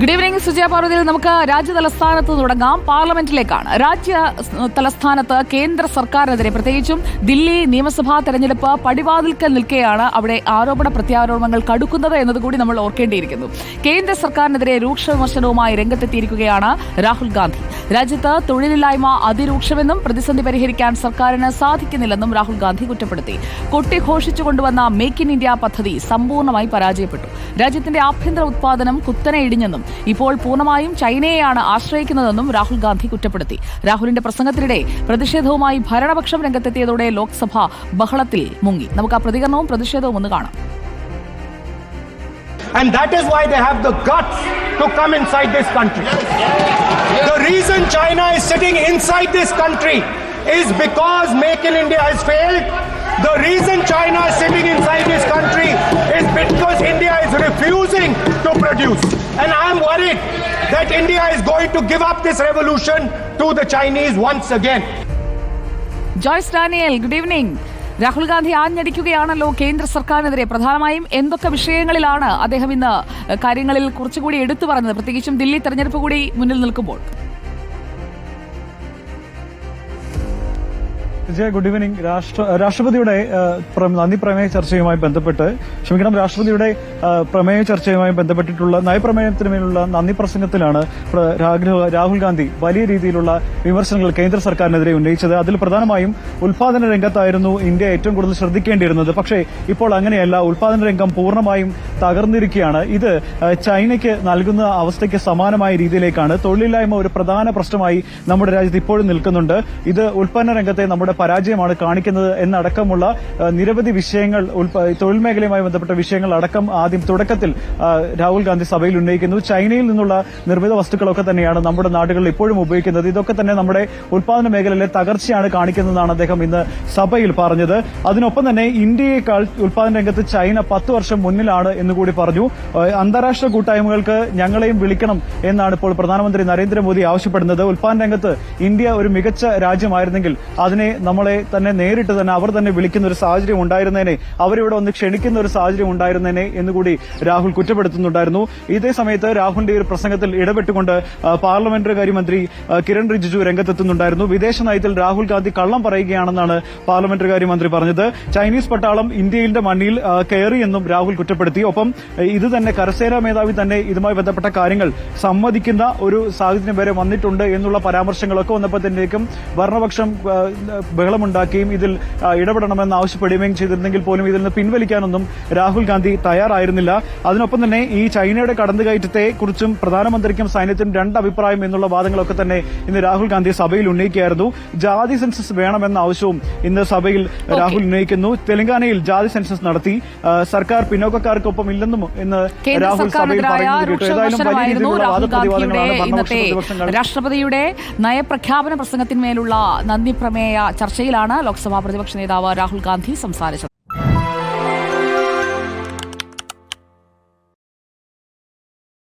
Good evening Sujaya പാർവതിയിൽ നമുക്ക് രാജ്യ തലസ്ഥാനത്ത് തുടങ്ങാം. പാർലമെന്റിലേക്കാണ്. രാജ്യ തലസ്ഥാനത്ത് കേന്ദ്ര സർക്കാരിനെതിരെ പ്രത്യേകിച്ചും ദില്ലി നിയമസഭാ തെരഞ്ഞെടുപ്പ് പടിവാതിൽക്കൽ നിൽക്കെയാണ് അവിടെ ആരോപണ പ്രത്യാരോപണങ്ങൾ കടുക്കുന്നത് എന്നതുകൂടി നമ്മൾ ഓർക്കേണ്ടിയിരിക്കുന്നു. കേന്ദ്ര സർക്കാരിനെതിരെ രൂക്ഷ വിമർശനവുമായി രംഗത്തെത്തിയിരിക്കുകയാണ് രാഹുൽ ഗാന്ധി. രാജ്യത്ത് തൊഴിലില്ലായ്മ അതിരൂക്ഷമെന്നും പ്രതിസന്ധി പരിഹരിക്കാൻ സർക്കാരിന് സാധിക്കുന്നില്ലെന്നും രാഹുൽ ഗാന്ധി കുറ്റപ്പെടുത്തി. കൊട്ടിഘോഷിച്ചു കൊണ്ടുവന്ന മേക്ക് ഇൻ ഇന്ത്യ പദ്ധതി സമ്പൂർണമായി പരാജയപ്പെട്ടു. രാജ്യത്തിന്റെ ആഭ്യന്തര ഉത്പാദനം കുത്തനെ ഇടിഞ്ഞെന്നും ഇപ്പോൾ പൂർണമായും ചൈനയെയാണ് ആശ്രയിക്കുന്നതെന്നും രാഹുൽ ഗാന്ധി കുറ്റപ്പെടുത്തി രാഹുലിന്റെ പ്രസംഗത്തിനിടെ പ്രതിഷേധവുമായി ഭരണപക്ഷം രംഗത്തെത്തിയതോടെ ലോക്സഭ ബഹളത്തിൽ മുങ്ങി നമുക്ക് ആ പ്രതികരണവും പ്രതിഷേധവും ഒന്ന് കാണാം And that is why they have the guts to come inside this country. The reason China is sitting inside this country is because Make in India has failed. The reason China is sitting inside this country refusing to produce. And I am worried that India is going to give up this revolution to the Chinese once again. Joyce Daniel good evening Rahul Gandhi ആഞ്ഞടിക്കുകയാണല്ലോ കേന്ദ്ര സർക്കാരിനെതിരെ പ്രധാനമായും എന്തൊക്കെ വിഷയങ്ങളിലാണ് അദ്ദേഹം ഇന്ന് കാര്യങ്ങളിൽ കുറച്ചുകൂടി എടുത്തു പറഞ്ഞത് പ്രത്യേകിച്ചും ദില്ലി തെരഞ്ഞെടുപ്പ് കൂടി മുന്നിൽ നിൽക്കുമ്പോൾ വിജയ ഗുഡ് ഈവനിംഗ്. രാഷ്ട്ര രാഷ്ട്രപതിയുടെ നന്ദി പ്രമേയ ചർച്ചയുമായി ബന്ധപ്പെട്ട് ക്ഷമിക്കണം രാഷ്ട്രപതിയുടെ പ്രമേയ ചർച്ചയുമായി ബന്ധപ്പെട്ടിട്ടുള്ള നയപ്രമേയത്തിന് മേലുള്ള നന്ദി പ്രസംഗത്തിലാണ് രാഹുൽ ഗാന്ധി വലിയ രീതിയിലുള്ള വിമർശനങ്ങൾ കേന്ദ്ര സർക്കാരിനെതിരെ ഉന്നയിച്ചത്. അതിൽ പ്രധാനമായും ഉൽപാദന രംഗത്തായിരുന്നു ഇന്ത്യ ഏറ്റവും കൂടുതൽ ശ്രദ്ധിക്കേണ്ടിയിരുന്നത്. പക്ഷേ ഇപ്പോൾ അങ്ങനെയല്ല. ഉൽപാദന രംഗം പൂർണമായും തകർന്നിരിക്കുകയാണ്. ഇത് ചൈനയ്ക്ക് നൽകുന്ന അവസ്ഥയ്ക്ക് സമാനമായ രീതിയിലേക്കാണ് തൊഴിലില്ലായ്മ ഒരു പ്രധാന പ്രശ്നമായി നമ്മുടെ രാജ്യത്ത് ഇപ്പോഴും നിൽക്കുന്നുണ്ട്. ഇത് ഉൽപ്പന്ന രംഗത്തെ നമ്മുടെ പരാജയമാണ് കാണിക്കുന്നത് എന്നടക്കമുള്ള നിരവധി വിഷയങ്ങൾ തൊഴിൽ മേഖലയുമായി ബന്ധപ്പെട്ട വിഷയങ്ങൾ അടക്കം ആദ്യം തുടക്കത്തിൽ രാഹുൽ ഗാന്ധി സഭയിൽ ഉന്നയിക്കുന്നു. ചൈനയിൽ നിന്നുള്ള നിർമ്മിത വസ്തുക്കളൊക്കെ തന്നെയാണ് നമ്മുടെ നാടുകളിൽ ഇപ്പോഴും ഉപയോഗിക്കുന്നത്. ഇതൊക്കെ തന്നെ നമ്മുടെ ഉൽപാദന മേഖലയിലെ തകർച്ചയാണ് കാണിക്കുന്നതെന്നാണ് അദ്ദേഹം ഇന്ന് സഭയിൽ പറഞ്ഞത്. അതിനൊപ്പം തന്നെ ഇന്ത്യയേക്കാൾ ഉൽപാദന രംഗത്ത് ചൈന പത്ത് വർഷം മുന്നിലാണ് എന്നുകൂടി പറഞ്ഞു. അന്താരാഷ്ട്ര കൂട്ടായ്മകൾക്ക് ഞങ്ങളെയും വിളിക്കണം എന്നാണ് ഇപ്പോൾ പ്രധാനമന്ത്രി നരേന്ദ്രമോദി ആവശ്യപ്പെടുന്നത്. ഉൽപാദന രംഗത്ത് ഇന്ത്യ ഒരു മികച്ച രാജ്യമായിരുന്നെങ്കിൽ അതിനെ നമ്മളെ തന്നെ നേരിട്ട് തന്നെ അവർ തന്നെ വിളിക്കുന്ന ഒരു സാഹചര്യം ഉണ്ടായിരുന്നേനെ. അവരിവിടെ ഒന്ന് ക്ഷണിക്കുന്ന ഒരു സാഹചര്യം ഉണ്ടായിരുന്നേനെ എന്നുകൂടി രാഹുൽ കുറ്റപ്പെടുത്തുന്നുണ്ടായിരുന്നു. ഇതേ സമയത്ത് രാഹുലിന്റെ ഒരു പ്രസംഗത്തിൽ ഇടപെട്ടുകൊണ്ട് പാർലമെന്ററി കാര്യമന്ത്രി കിരൺ റിജിജു രംഗത്തെത്തുന്നുണ്ടായിരുന്നു. വിദേശ നയത്തിൽ രാഹുൽ ഗാന്ധി കള്ളം പറയുകയാണെന്നാണ് പാർലമെന്ററി കാര്യമന്ത്രി പറഞ്ഞത്. ചൈനീസ് പട്ടാളം ഇന്ത്യയുടെ മണ്ണിൽ കയറിയെന്നും രാഹുൽ കുറ്റപ്പെടുത്തി. ഒപ്പം ഇത് തന്നെ കരസേനാ മേധാവി തന്നെ ഇതുമായി ബന്ധപ്പെട്ട കാര്യങ്ങൾ സമ്മതിക്കുന്ന ഒരു സാഹചര്യം വരെ വന്നിട്ടുണ്ട് എന്നുള്ള പരാമർശങ്ങളൊക്കെ വന്നപ്പോഴത്തേക്കും ഭരണപക്ഷം ബഹളമുണ്ടാക്കുകയും ഇതിൽ ഇടപെടണമെന്ന് ആവശ്യപ്പെടുകയും ചെയ്തിരുന്നെങ്കിൽ പോലും ഇതിൽ നിന്ന് പിൻവലിക്കാനൊന്നും രാഹുൽ ഗാന്ധി തയ്യാറായിരുന്നില്ല. അതിനൊപ്പം തന്നെ ഈ ചൈനയുടെ കടന്നുകയറ്റത്തെ കുറിച്ചും പ്രധാനമന്ത്രിക്കും സൈന്യത്തിനും രണ്ട് അഭിപ്രായം എന്നുള്ള വാദങ്ങളൊക്കെ തന്നെ ഇന്ന് രാഹുൽ ഗാന്ധി സഭയിൽ ഉന്നയിക്കുകയായിരുന്നു. ജാതി സെൻസസ് വേണമെന്ന ആവശ്യവും ഇന്ന് സഭയിൽ രാഹുൽ ഉന്നയിക്കുന്നു. തെലങ്കാനയിൽ ജാതി സെൻസസ് നടത്തി. സർക്കാർ പിന്നോക്കക്കാർക്കൊപ്പം ഇല്ലെന്നും ഇന്ന് രാഹുൽ സഭയിൽ രാഷ്ട്രപതിയുടെ നയപ്രഖ്യാപന പ്രസംഗത്തിന്മേലുള്ള നന്ദി പ്രമേയ ചർച്ചയിലാണ് ലോക്സഭാ പ്രതിപക്ഷ നേതാവ് രാഹുൽ ഗാന്ധി സംസാരിച്ചത്.